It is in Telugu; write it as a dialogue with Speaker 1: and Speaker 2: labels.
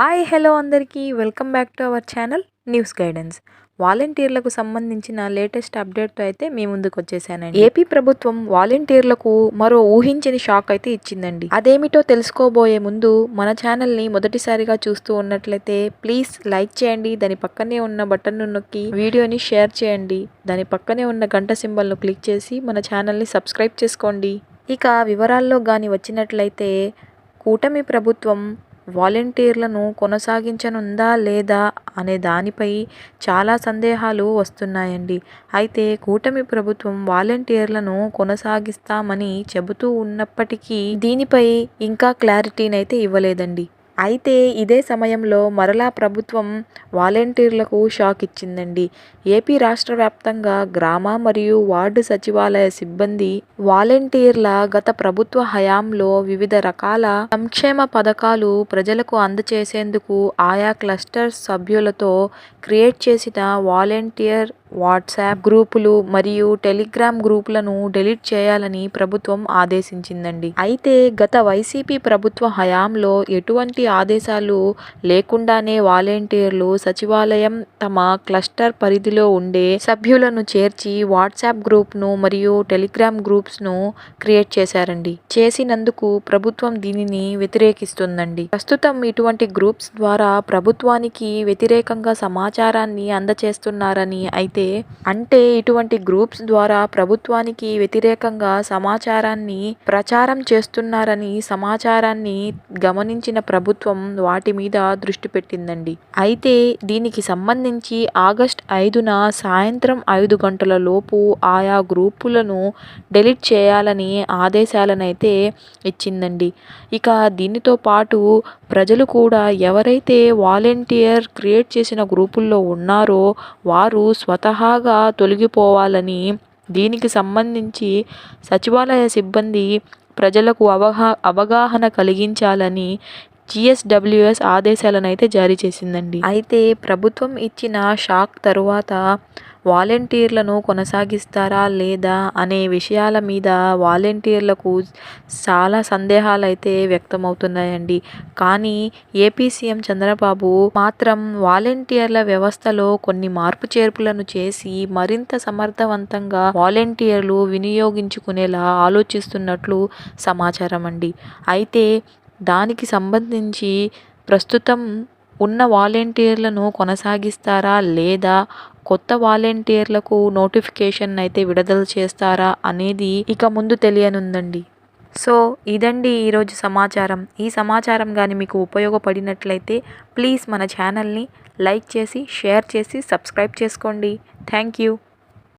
Speaker 1: హాయ్ హలో అందరికీ. Welcome back to our channel news guidance. వాలంటీర్లకు సంబంధించిన లేటెస్ట్ అప్డేట్తో అయితే మీ ముందుకు వచ్చేసానండి. ఏపీ ప్రభుత్వం వాలంటీర్లకు మరో ఊహించని షాక్ అయితే ఇచ్చిందండి. అదేమిటో తెలుసుకోబోయే ముందు మన ఛానల్ని మొదటిసారిగా చూస్తూ ఉన్నట్లయితే ప్లీజ్ లైక్ చేయండి దాని పక్కనే ఉన్న బటన్ను నొక్కి వీడియోని షేర్ చేయండి దాని పక్కనే ఉన్న గంట సింబల్ను క్లిక్ చేసి మన ఛానల్ని సబ్స్క్రైబ్ చేసుకోండి. ఇక వివరాల్లో కానీ వచ్చినట్లయితే కూటమి ప్రభుత్వం వాలంటీర్లను కొనసాగించనుందా లేదా అనే దానిపై చాలా సందేహాలు వస్తున్నాయండి. అయితే కూటమి ప్రభుత్వం వాలంటీర్లను కొనసాగిస్తామని చెబుతూ ఉన్నప్పటికీ దీనిపై ఇంకా క్లారిటీనైతే ఇవ్వలేదండి. అయితే ఇదే సమయంలో మరలా ప్రభుత్వం వాలంటీర్లకు షాక్ ఇచ్చిందండి. ఏపీ రాష్ట్ర వ్యాప్తంగా గ్రామ మరియు వార్డు సచివాలయ సిబ్బంది వాలంటీర్ల గత ప్రభుత్వ హయాంలో వివిధ రకాల సంక్షేమ పథకాలు ప్రజలకు అందచేసేందుకు ఆయా క్లస్టర్ సభ్యులతో క్రియేట్ చేసిన వాలంటీర్ వాట్సాప్ గ్రూపులు మరియు టెలిగ్రామ్ గ్రూపులను డిలీట్ చేయాలని ప్రభుత్వం ఆదేశించిందండి. అయితే గత వైసీపీ ప్రభుత్వ హయాంలో ఎటువంటి ఆదేశాలు లేకుండానే వాలంటీర్లు సచివాలయం తమ క్లస్టర్ పరిధిలో ఉండే సభ్యులను చేర్చి వాట్సాప్ గ్రూప్ను మరియు టెలిగ్రామ్ గ్రూప్స్ను క్రియేట్ చేశారండి. చేసినందుకు ప్రభుత్వం దీనిని వ్యతిరేకిస్తుందండి. ప్రస్తుతం ఇటువంటి గ్రూప్స్ ద్వారా ప్రభుత్వానికి వ్యతిరేకంగా సమాచారాన్ని అందచేస్తున్నారని అయితే అయితే అంటే ఇటువంటి గ్రూప్స్ ద్వారా ప్రభుత్వానికి వ్యతిరేకంగా సమాచారాన్ని ప్రచారం చేస్తున్నారని సమాచారాన్ని గమనించిన ప్రభుత్వం వాటి మీద దృష్టి పెట్టిందండి. అయితే దీనికి సంబంధించి ఆగస్ట్ ఐదున సాయంత్రం ఐదు గంటల లోపు ఆయా గ్రూపులను డెలీట్ చేయాలని ఆదేశాలనైతే ఇచ్చిందండి. ఇక దీనితో పాటు ప్రజలు కూడా ఎవరైతే వాలంటీర్ క్రియేట్ చేసిన గ్రూపుల్లో ఉన్నారో వారు స్వతహా స్వతహాగా తొలగిపోవాలని దీనికి సంబంధించి సచివాలయ సిబ్బంది ప్రజలకు అవగా అవగాహన కలిగించాలని జిఎస్డబ్ల్యూఎస్ ఆదేశాలను అయితే జారీ చేసిందండి. అయితే ప్రభుత్వం ఇచ్చిన షాక్ తరువాత వాలంటీర్లను కొనసాగిస్తారా లేదా అనే విషయాల మీద వాలంటీర్లకు చాలా సందేహాలు అయితే వ్యక్తమవుతున్నాయండి. కానీ ఏపీ సీఎం చంద్రబాబు మాత్రం వాలంటీర్ల వ్యవస్థలో కొన్ని మార్పు చేర్పులను చేసి మరింత సమర్థవంతంగా వాలంటీర్లు వినియోగించుకునేలా ఆలోచిస్తున్నట్లు సమాచారం అండి అయితే దానికి సంబంధించి ప్రస్తుతం ఉన్న వాలంటీర్లను కొనసాగిస్తారా లేదా కొత్త వాలంటీర్లకు నోటిఫికేషన్ అయితే విడుదల చేస్తారా అనేది ఇక ముందు తెలియనుందండి. సో ఇదండి ఈరోజు సమాచారం. ఈ సమాచారం కానీ మీకు ఉపయోగపడినట్లయితే ప్లీజ్ మన ఛానల్ని లైక్ చేసి షేర్ చేసి సబ్స్క్రైబ్ చేసుకోండి. Thank you.